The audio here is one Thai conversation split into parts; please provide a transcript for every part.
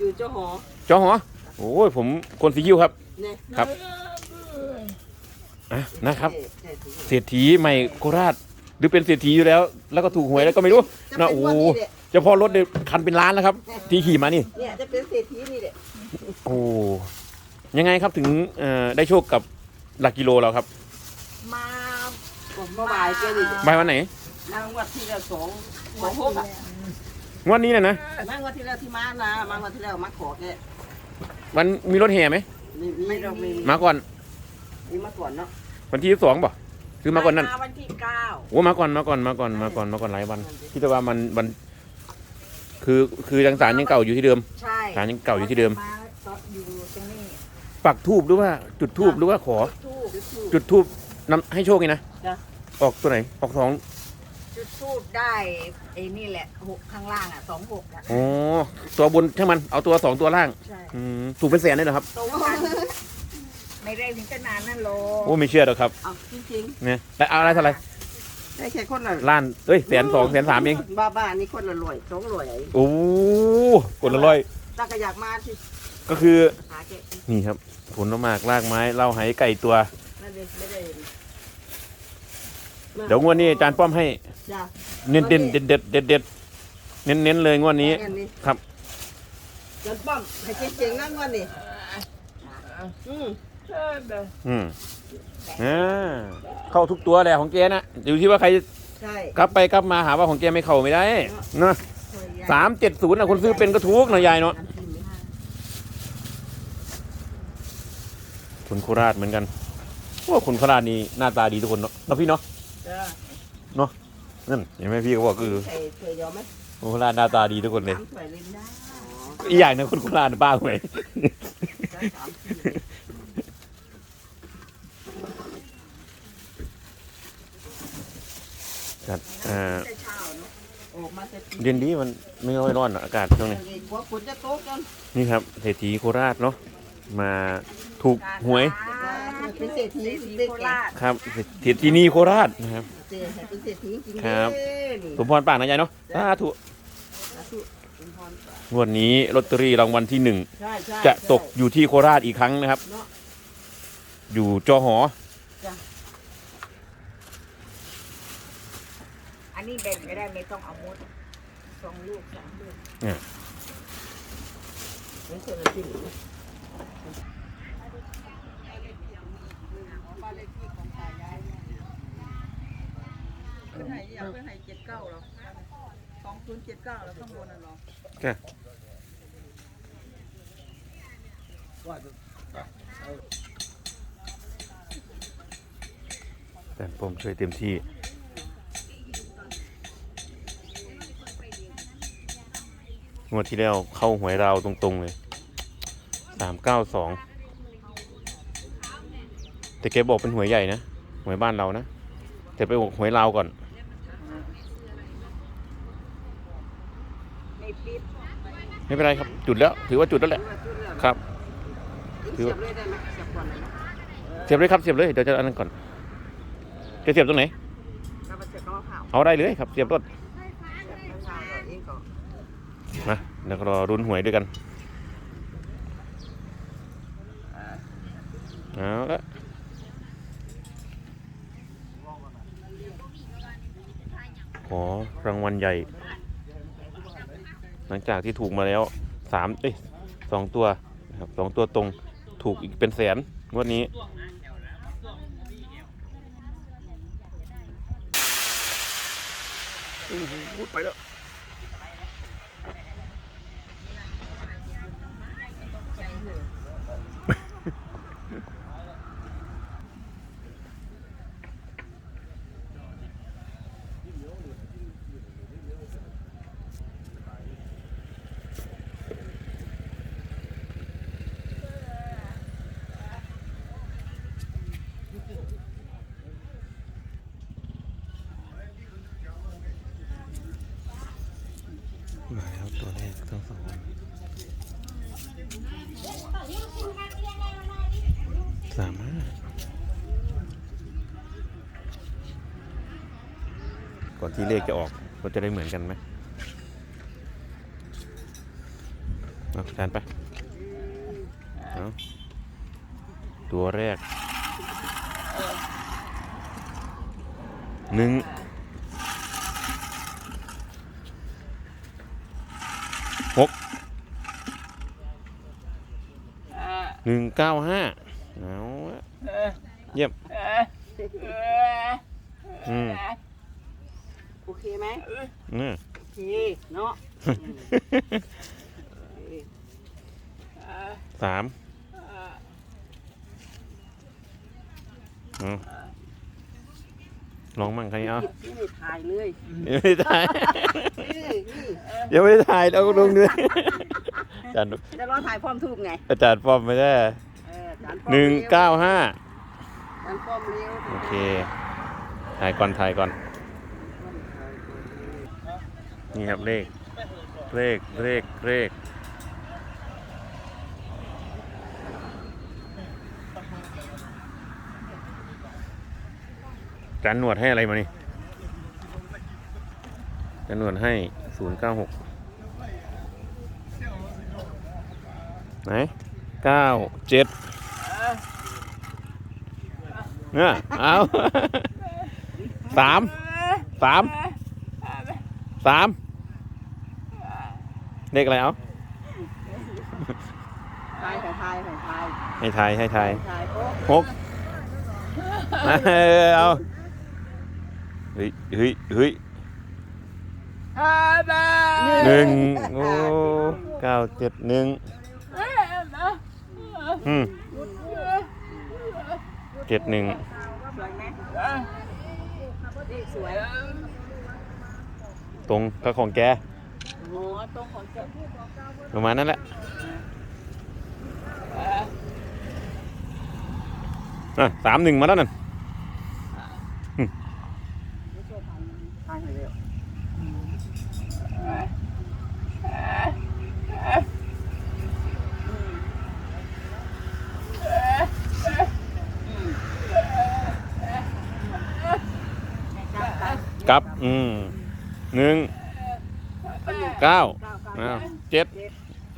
อยู่เจ้าหอจอหอโอ้ยผมคนสีคิ้วครับ เนี่ยครับ อะนะครับเจ๊ถือเศรษฐีใหม่โคราช หรือเป็นเศรษฐีอยู่แล้ว แล้วก็ถูกหวยแล้วก็ไม่รู้จะนะเป็นโอ้วันนี้แหละเฉพาะรถเนี่ยคันเป็นล้านแล้วครับ ที่ขี่มานี่ เนี่ยจะเป็นเศรษฐีนี่แหละโอ้ยังไงครับถึงเอ่อได้โชคกับหลักกิโลเราครับมาผมเมื่อวานแกนี่ใบวันไหน นางวัดที่แล้วสองสองหกอะ งวดนี้เนี่ยนะนางวัดที่แล้วที่มานะมางวัดที่แล้วมาขอแกมันมีรถแห่ไหมมีมีเรามีมาก่อนมีมาก่อนเนาะวันที่สองป่ะคือมาก่อนนั่นมาวันที่เก้าโอ้มาก่อนมาก่อนมาก่อนมาก่อนมาก่อนหลายวันคิดว่ามันมัน คือคือยังสารยังเก่าอยู่ที่เดิมใช่ศาลยังเก่าอยู่ที่เดิมมาต่ออยู่ตรงนี้ปักทูบหรือว่า จุดทูบหรือว่าขอทูบจุดทูบนำให้โชคไงนะจ้ะออกตัวไหนออกสอง จุดทูบได้ไอ้นี่แหละหกข้างล่างอะสองหกอะอ๋อตัวบนช่างมันเอาตัวสองตัวล่างใช่อืมถูกเป็นแสนเลยเหรอครับ ตรงกันไม่ได้ถึงขนาดนั้นโลโอ้ไม่เชื่อหรอกครับเอาจริงเนี่ยแต่เอาอะไรเท่าไหร่ๆได้แค่คนละล้านเอ้ยแสนสองแสนสามเองบ้าบ้าๆนี่คนละรวยสองรวยไอ้โอ้กดละร้อยตาก็อยากมาที่ก็คือหาแกนี่ครับผลมากรากไม้เหล่าไหไก่ตัวไม่ได้ไม่ได้ เดี๋ยวงวดนี้อาจารย์ป้อมให้จ้ะเน้นเด่นเด็ดเด็ดเด็ดเด็ดเน้นเน้นเลยงวดนี้ งั้นนี่ครับจันป้อมให้เก่งๆนั่งวันนี้อืมอืมอ่าเข้าทุกตัวแหละของแกนะอยู่ที่ว่าใครใช่กลับไปกลับมาหาว่าของแกไม่เข้าไม่ได้นะสามเจ็ดศูนย์นะคนซื้อเป็นก็ถูกนะยายเนาะคนโคราชเหมือนกันว่าคนโคราชนี่หน้าตาดีทุกคนเนาะเนาะพี่เนาะ จ้ะนั่นเห็นไหมพี่เขาบอกคือใส่ถ้วยเดียวไหมคนโคราชหน้าตาดีทุกคนเลยสามถ้วยเลยได้อีกอย่างหนึงคนโคราชบ้าหวยจ้ะสามถ้วยจัดอ่าแต่เช้าเนอะออกมาจะกินเย็นดีมันไม่ค่อยร้อนอะอากาศช่วงนี้กลัวฝนจะตกกันนี่ครับเศรษฐีโคราชเนาะมา ถูกหวยเป็นเศรษฐีเศรษฐีเด็กโคแก่ราชครับเศรษฐีนีโคราชนะครับเศรษฐีเป็นเศรษฐีจริงๆครับนี่สมพรปากนะยายเนาะสาธุสาธุสมพรงวดนี้ลอตเตอรี่รางวัลที่หนึ่งใช่ใช่จะตกอยู่ที่โคราชอีกครั้งนะครับเนาะอยู่จอหออันนี้แบ่งไม่ได้ไม่ต้องเอาหมดสองลูกสามลูกเป็นคนละที่ เพื่อนให้อ ยากเพื่อให้เจ็ดเก้าหรอสองศูนย์เจ็ดเก้าแล้วข้างบนน่ะหรอแต่ผมช่วยเต็มที่งวดที่แล้วเข้าหวยเราตรงๆเลยสามเก้าสองแต่แกบอกเป็นหวยใหญ่นะหวยบ้านเรานะแต่ไปบอกหวยลาวก่อน ในปิด ไม่เป็นไรครับ จุดแล้ว ถือว่าจุดแล้วแหละครับเสียบเลยได้ไหมเสียบก่อนเลยเสียบเลยครับเสียบเลยเดี๋ยวจะอันนั้นก่อนจะเสียบตรงไหนเอาได้เลยครับ เสียบรถเสียบกระเพราเราเองก็มาแล้วรอรุนหวยด้วยกันเอาละขอรางวัลใหญ่ หลังจากที่ถูกมาแล้วสามเอ้ยสองตัวนะครับสองตัวตรงถูกอีกเป็นแสนงวดนี้พูดไปแล้ว ตัวแรกทั้งสองสามารถก่อนที่เลขจะออกก็จะได้เหมือนกันไหมเอาจานไปเอาตัวแรกหนึ่งหก หนึ่งเก้าห้าเอาละเยี่ยมอืมโอเคไหมนี่โอเคเนาะสามเอาลองมั่งใครเอานี่ไม่ถ่ายเลยยังไม่ได้ถ่ายนี่นี่ยังไม่ได้ถ่ายเอาลงด้วย อาจารย์จะรอถ่ายพร้อมทูบไงอาจารย์ฟอมไม่ได้เออจานป้อมหนึ่งเก้าห้าจานป้อมเร็วโอเคถ่ายก่อนถ่ายก่อน นี่ครับเลข เลข เลข เลขจานหนวดให้อะไรมานี่จานหนวดให้ศูนย์เก้าหก ไหนเก้าเจ็ดเนี่ยเอาสามสามสามเลขอะไรเอาถ่ายถ่ายถ่ายถ่ายให้ทายให้ทายถ่ายโอ้หกเออเอาเฮ้ยเฮ้ยเฮ้ยหนึ่งโอ้เก้าเจ็ดหนึ่ง อืมเจ็ดหนึ่งสวยไหมสวยตรงกับของแกโอ้ตรงของเจ้าประมาณนั้นแหละอะสามหนึ่งมาแล้วนั่น ถ่ายให้เร็ว กลับ อืมหนึ่งเก้าเก้าเก้าอ้าวเจ็ด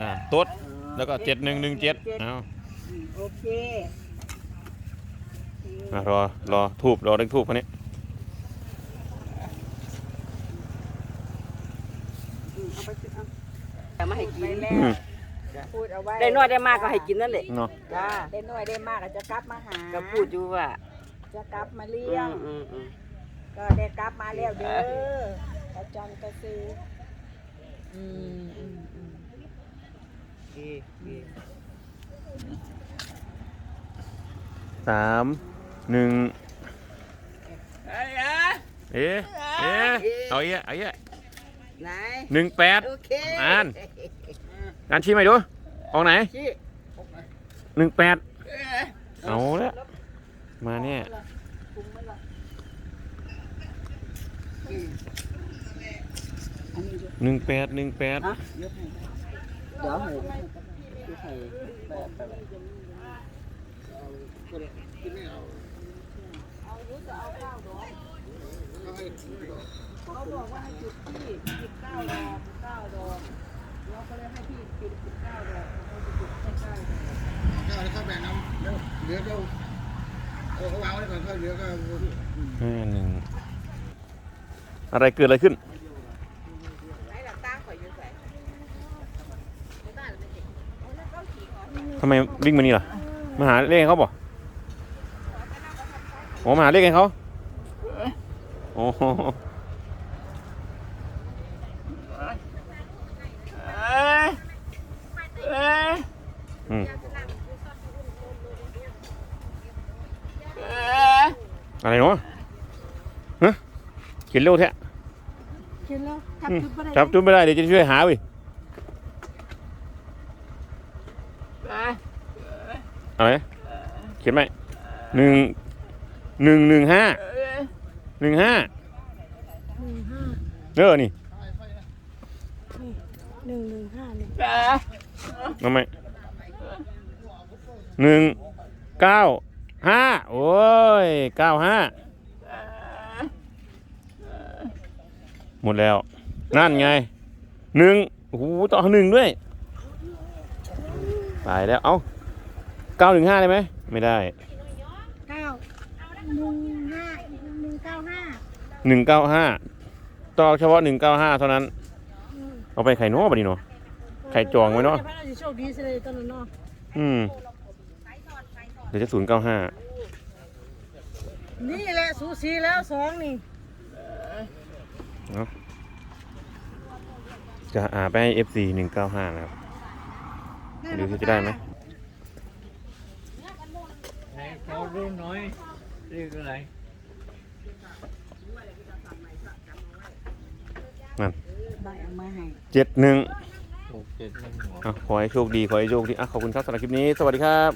อ่าต๊ดแล้วก็เจ็ดหนึ่งหนึ่งเจ็ดเอาโอเคอะรอรอทูบรอเด็กทูบคนนี้เอาไปสิเอาแต่มาให้กินอืมพูดเอาไว้ได้น้อยได้มากก็ให้กินนั่นแหละเนาะจ้าได้น้อยได้มากก็จะกลับมาหาก็พูดอยู่ว่าจะกลับมาเลี้อืยงมอืมอืม ก็ได้กลับมาแล้วเด้อตาจันก็ซื้ออืมอืมอืมโอเคโอเคสามหนึ่งเอ๊ะเอ๊ะเอาเอ๊ะเอาเอ๊ะไหนหนึ่งแปดโอเคอ่านงานชี้ใหม่ดูออกไหนชี้หนึ่งแปดเอาละมาเนี่ย หนึ่งแปดหนึ่งแปดฮะเดี๋ยวให้ที่ให้แบบแบบเขาบอกว่าให้จุดที่สิบเก้าดอกสิบเก้าดอกเราก็เลยให้พี่จุดสิบเก้าดอกเขาจะจุดแค่เก้าดอกก็เอาเข้าแบ่งน้ำแล้วเหลือก็เอาเขาวางไว้ก่อนเขาเหลือก็ห้าหนึ่งอะไรเกิดอะไรขึ้นไหนหลักตาข่อยอยู่ใส่ ทำไมวิ่งมานี่ล่ะมาหาเลขให้เขาบ่โอ้มาหาเลขให้เขาโอ้โหอืมอะไรเนาะฮะเขียนเร็วแท้เขียนแล้วทับอืมจุดบ่ได้จับจุดไม่ได้เดี๋ยวจะช่วยหาเวิ อะไรเขียนไหมหนึ่งหนึ่งหนึ่งห้าหนึ่งห้าหนึ่งห้าเด้อนี่หนึ่งหนึ่งห้าหนึ่งทำไมหนึ่งเก้าห้าโอ้ยเก้าห้าหมดแล้ว นั่นไงหนึ่งโอ้โหต่อหนึ่งด้วย ตายแล้ว เอ้า เก้าหนึ่งห้าได้ไหมไม่ได้เก้าหนึ่งห้าหนึ่งเก้าห้าหนึ่งเก้าห้าต้องเอาเฉพาะหนึ่งเก้าห้าเท่านั้น เอาไปไข่นอกปะนี่เนาะไข่จองไว้เนาะพระราชโชคดีสิเลยตอนนั้นเนาะอืมเดี๋ยวจะศูนย์เก้าห้านี่แหละสูสีแล้วสองนี่จะอาไปให้ FC หนึ่งเก้าห้านะครับดูสิจะได้ไหม ขอรู้หน่อยเรียกอะไรใบเอามาให้ เจ็ดหนึ่งหกเจ็ดหนึ่งหก อะขอให้โชคดี ขอให้โชคดีอะขอบคุณครับสำหรับคลิปนี้ สวัสดีครับ